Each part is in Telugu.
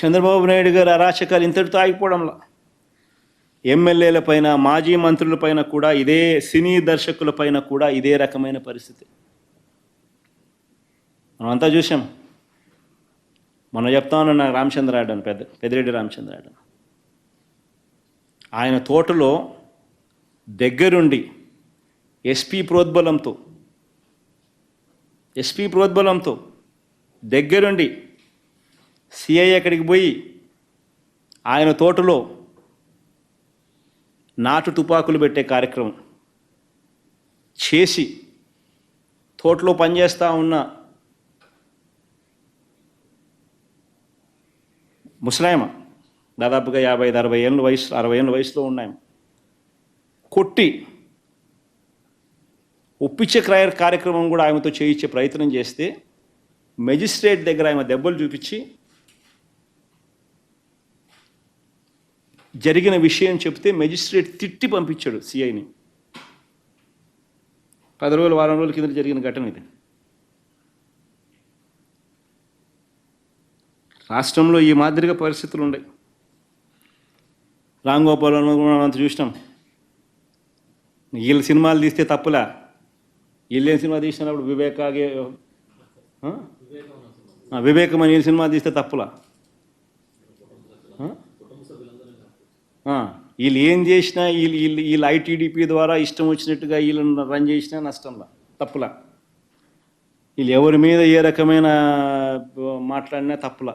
చంద్రబాబు నాయుడు గారు అరాచకాలు ఇంతటితో ఆగిపోవడంలా. ఎమ్మెల్యేల పైన మాజీ మంత్రుల పైన కూడా ఇదే సినీ దర్శకుల పైన కూడా ఇదే రకమైన పరిస్థితి. మనం అంతా చూసాం మనం చెప్తా ఉన్న నాకు రామచంద్రాయుడు అని పెద్ద పెద్దిరెడ్డి రామచంద్రాయుడు ఆయన తోటలో దగ్గరుండి ఎస్పీ ప్రోద్బలంతో ఎస్పీ ప్రోద్బలంతో దగ్గరుండి సిఐ అక్కడికి పోయి ఆయన తోటలో నాటు తుపాకులు పెట్టే కార్యక్రమం చేసి తోటలో పనిచేస్తూ ఉన్న ముసలాయమ దాదాపుగా యాభై ఐదు అరవై ఏళ్ళ వయసు అరవై ఏళ్ళ వయసులో ఉన్నాయమ కొట్టి ఒప్పించే క్రయ కార్యక్రమం కూడా ఆమెతో చేయించే ప్రయత్నం చేస్తే మెజిస్ట్రేట్ దగ్గర ఆమె దెబ్బలు చూపించి జరిగిన విషయం చెప్తే మెజిస్ట్రేట్ తిట్టి పంపించాడు సిఐని. పది రోజులు వారం రోజుల కింద జరిగిన ఘటన ఇది. రాష్ట్రంలో ఈ మాదిరిగా పరిస్థితులు ఉన్నాయి. రామ్ గోపాల్ మనం అంత చూసినాం. వీళ్ళు సినిమాలు తీస్తే తప్పులా? వీళ్ళు ఏం సినిమా తీసినప్పుడు వివేకాగే వివేకం అని సినిమా తీస్తే తప్పులా? వీళ్ళు ఏం చేసినా వీళ్ళు వీళ్ళు వీళ్ళు ఐటీడీపీ ద్వారా ఇష్టం వచ్చినట్టుగా వీళ్ళని రన్ చేసినా నష్టంలా తప్పులా. వీళ్ళు ఎవరి మీద ఏ రకమైన మాట్లాడినా తప్పులా.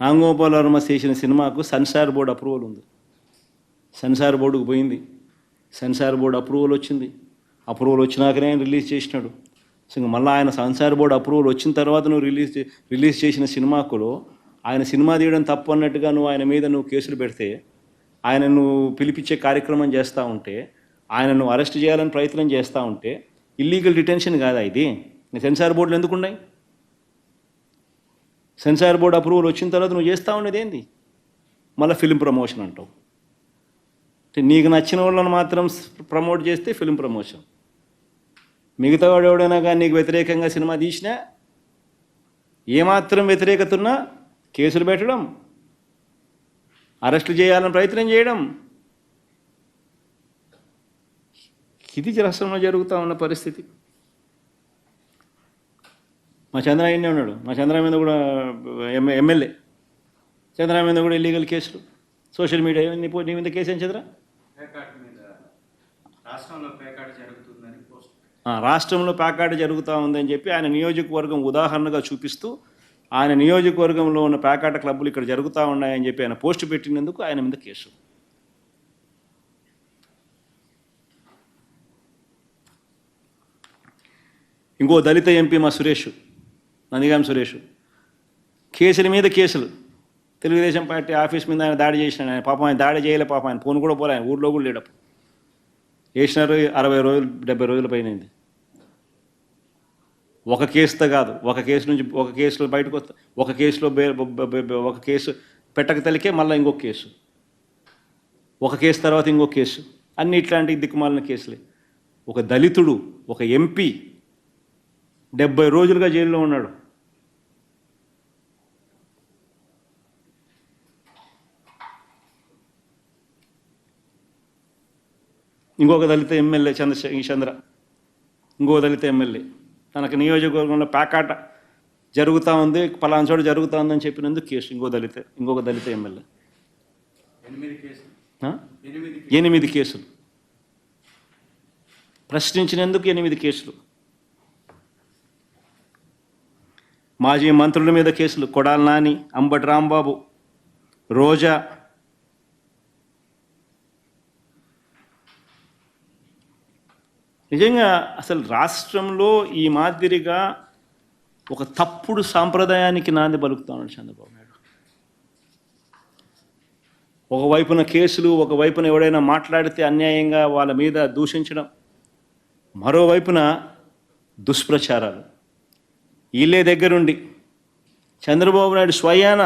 రాంగోపాల్ వర్మ చేసిన సినిమాకు సెన్సార్ బోర్డు అప్రూవల్ ఉంది. సెన్సార్ బోర్డుకు పోయింది. సెన్సార్ బోర్డు అప్రూవల్ వచ్చింది. అప్రూవల్ వచ్చినాకనే ఆయన రిలీజ్ చేసినాడు. సో మళ్ళీ ఆయన సెన్సార్ బోర్డు అప్రూవల్ వచ్చిన తర్వాత నువ్వు రిలీజ్ రిలీజ్ చేసిన సినిమాకులో ఆయన సినిమా తీయడం తప్పు అన్నట్టుగా నువ్వు ఆయన మీద నువ్వు కేసులు పెడితే ఆయన నువ్వు పిలిపించే కార్యక్రమం చేస్తూ ఉంటే ఆయన నువ్వు అరెస్ట్ చేయాలని ప్రయత్నం చేస్తూ ఉంటే ఇల్లీగల్ డిటెన్షన్ కాదా ఇది? నీ సెన్సార్ బోర్డులు ఎందుకు ఉన్నాయి సెన్సార్ బోర్డు అప్రూవల్ వచ్చిన తర్వాత నువ్వు చేస్తూ ఉండేది ఏంది? మళ్ళీ ఫిలిం ప్రమోషన్ అంటావు. నీకు నచ్చిన వాళ్ళని మాత్రం ప్రమోట్ చేస్తే ఫిలిం ప్రమోషన్ మిగతా వాడు ఎవడైనా కానీ నీకు వ్యతిరేకంగా సినిమా తీసినా ఏమాత్రం వ్యతిరేకత ఉన్నా కేసులు పెట్టడం అరెస్టులు చేయాలని ప్రయత్నం చేయడం. ఇది రాష్ట్రంలో జరుగుతూ ఉన్న పరిస్థితి. మా చంద్రయ్యనే ఉన్నాడు. మా చంద్ర మీద కూడా ఎమ్మె ఎమ్మెల్యే. చంద్ర మీద కూడా ఇల్లీగల్ కేసులు. సోషల్ మీడియా నీ నీ మీద కేసు ఏం చంద్ర? రాష్ట్రంలో ప్యాకాట జరుగుతూ ఉందని చెప్పి ఆయన నియోజకవర్గం ఉదాహరణగా చూపిస్తూ ఆయన నియోజకవర్గంలో ఉన్న ప్యాకాట క్లబ్బులు ఇక్కడ జరుగుతూ ఉన్నాయని చెప్పి ఆయన పోస్ట్ పెట్టినందుకు ఆయన మీద కేసు. ఇంకో దళిత ఎంపీ మా సురేష్ నందిగాం సురేష్. కేసుల మీద కేసులు. తెలుగుదేశం పార్టీ ఆఫీస్ మీద ఆయన దాడి చేసిన ఆయన పాపం ఆయన దాడి చేయలే పాపం ఆయన. ఫోన్ కూడా పోలే ఆయన ఊర్లో కూడా లేడప్పుడు. వేసినారు అరవై రోజులు డెబ్బై రోజుల పైన ఒక కేసుతో కాదు. ఒక కేసు నుంచి ఒక కేసులో బయటకు వస్తా ఒక కేసులో ఒక కేసు పెట్టక తలికే మళ్ళీ ఇంకొక కేసు. ఒక కేసు తర్వాత ఇంకొక కేసు. అన్ని ఇట్లాంటి దిక్కుమాలిన కేసులే. ఒక దళితుడు ఒక ఎంపీ డెబ్బై రోజులుగా జైల్లో ఉన్నాడు. ఇంకొక దళిత ఎమ్మెల్యే చంద్రశేఖర్ చంద్ర ఇంకో దళిత ఎమ్మెల్యే. తనకు నియోజకవర్గంలో ప్యాకాట జరుగుతూ ఉంది పలానా చోట జరుగుతూ ఉందని చెప్పినందుకు కేసు ఇంకో దళిత ఇంకొక దళిత ఎమ్మెల్యే. ఎనిమిది కేసులు. ప్రశ్నించినందుకు ఎనిమిది కేసులు. మాజీ మంత్రుల మీద కేసులు. కొడాల నాని అంబటి రాంబాబు రోజా నిజంగా అసలు రాష్ట్రంలో ఈ మాదిరిగా ఒక తప్పుడు సాంప్రదాయానికి నాంది పలుకుతా ఉన్నాడు చంద్రబాబు నాయుడు. ఒకవైపున కేసులు ఒకవైపున ఎవడైనా మాట్లాడితే అన్యాయంగా వాళ్ళ మీద దూషించడం మరోవైపున దుష్ప్రచారాలు. వీళ్ళే దగ్గరుండి చంద్రబాబు నాయుడు స్వయాన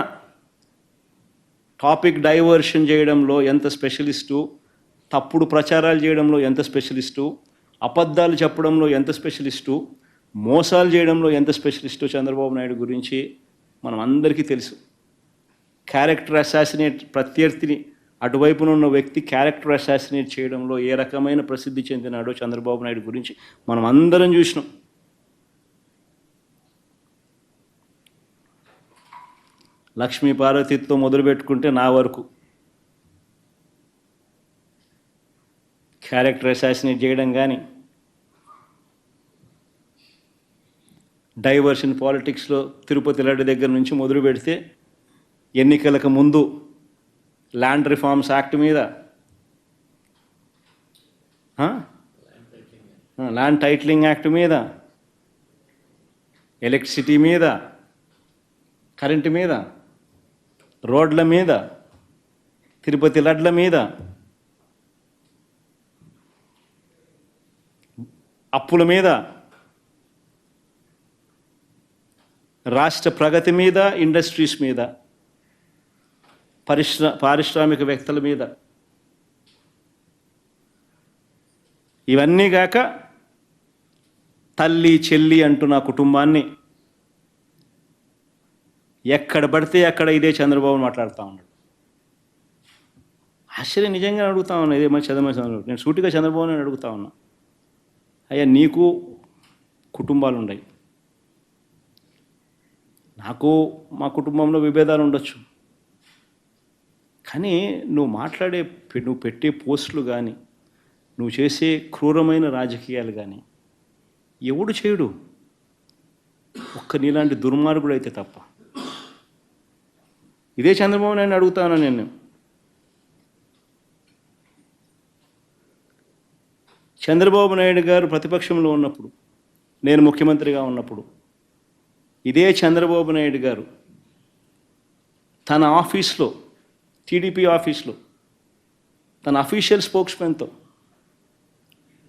టాపిక్ డైవర్షన్ చేయడంలో ఎంత స్పెషలిస్టు తప్పుడు ప్రచారాలు చేయడంలో ఎంత స్పెషలిస్టు అబద్ధాలు చెప్పడంలో ఎంత స్పెషలిస్టు? మోసాలు చేయడంలో ఎంత స్పెషలిస్టు చంద్రబాబు నాయుడు గురించి మనం అందరికీ తెలుసు. క్యారెక్టర్ అసాసినేట్ ప్రత్యర్థిని అటువైపున ఉన్న వ్యక్తి క్యారెక్టర్ అసాసినేట్ చేయడంలో ఏ రకమైన ప్రసిద్ధి చెందినాడో చంద్రబాబు నాయుడు గురించి మనం అందరం చూసినాం. లక్ష్మీ పార్వతితో మొదలు పెట్టుకుంటే నా వరకు. క్యారెక్టర్ అసాసినేట్ చేయడం కానీ డైవర్షన్ పాలిటిక్స్లో తిరుపతి లడ్డు దగ్గర నుంచి మొదలు పెడితే ఎన్నికలకు ముందు ల్యాండ్ రిఫార్మ్స్ యాక్ట్ మీద ల్యాండ్ టైటిలింగ్ యాక్ట్ మీద ఎలక్ట్రిసిటీ మీద కరెంటు మీద రోడ్ల మీద తిరుపతి లడ్ల మీద అప్పుల మీద రాష్ట్ర ప్రగతి మీద ఇండస్ట్రీస్ మీద పరిశ్ర పారిశ్రామిక వ్యక్తుల మీద. ఇవన్నీ గాక తల్లి చెల్లి అంటూ నా కుటుంబాన్ని ఎక్కడ పడితే అక్కడ ఇదే చంద్రబాబు మాట్లాడుతూ ఉన్నాడు. ఆశ్చర్యం నిజంగా అడుగుతా ఉన్నా ఇదే మరి చంద్రబాబు నేను సూటిగా చంద్రబాబు నాయుడు అడుగుతా ఉన్నా. అయ్యా నీకు కుటుంబాలు ఉన్నాయి నాకు మా కుటుంబంలో విభేదాలు ఉండొచ్చు కానీ నువ్వు మాట్లాడే నువ్వు పెట్టే పోస్టులు కానీ నువ్వు చేసే క్రూరమైన రాజకీయాలు కానీ ఎవడు చేయడు. ఒక్క నీలాంటి దుర్మార్గుడు అయితే తప్ప. ఇదే చంద్రబాబు నాయుడు అడుగుతాను నేను? చంద్రబాబు నాయుడు గారు ప్రతిపక్షంలో ఉన్నప్పుడు నేను ముఖ్యమంత్రిగా ఉన్నప్పుడు ఇదే చంద్రబాబు నాయుడు గారు తన ఆఫీస్లో టీడీపీ ఆఫీస్లో తన అఫీషియల్ స్పోక్స్మెన్తో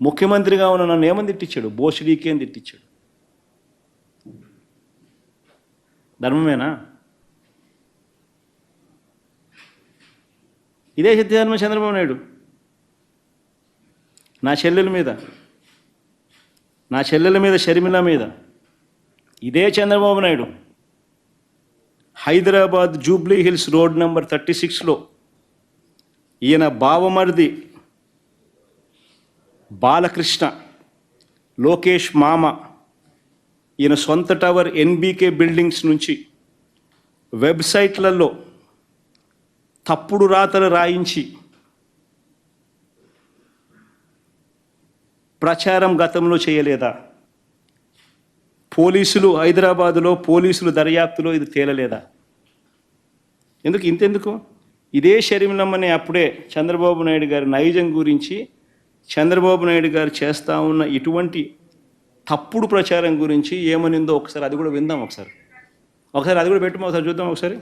ముఖ్యమంత్రిగా ఉన్న నన్ను ఏమని తిట్టించాడు? బోసిడీకి అని తిట్టించాడు. ధర్మమేనా? ఇదే సత్యధర్మ చంద్రబాబు నాయుడు. నా చెల్లెల మీద. నా చెల్లెల మీద షర్మిల మీద. ఇదే Chandrababu Naidu. Hyderabad Jubilee Hills road number thirty సిక్స్లో ఈయన బావమరిది బాలకృష్ణ లోకేష్ మామ ఈయన సొంత టవర్ ఎన్బీకే బిల్డింగ్స్ నుంచి వెబ్సైట్లలో తప్పుడు రాతలు రాయించి ప్రచారం గతంలో చేయలేదా? పోలీసులు హైదరాబాదులో పోలీసులు దర్యాప్తులో ఇది తేలలేదా? ఎందుకు? ఇంతెందుకు? ఇదే షర్మిలమ్మని అప్పుడే చంద్రబాబు నాయుడు గారి నైజం గురించి చంద్రబాబు నాయుడు గారు చేస్తూ ఉన్న ఇటువంటి తప్పుడు ప్రచారం గురించి ఏమనిందో ఒకసారి అది కూడా విందాం ఒకసారి. ఒకసారి అది కూడా పెట్టుమో ఒకసారి చూద్దాం ఒకసారి.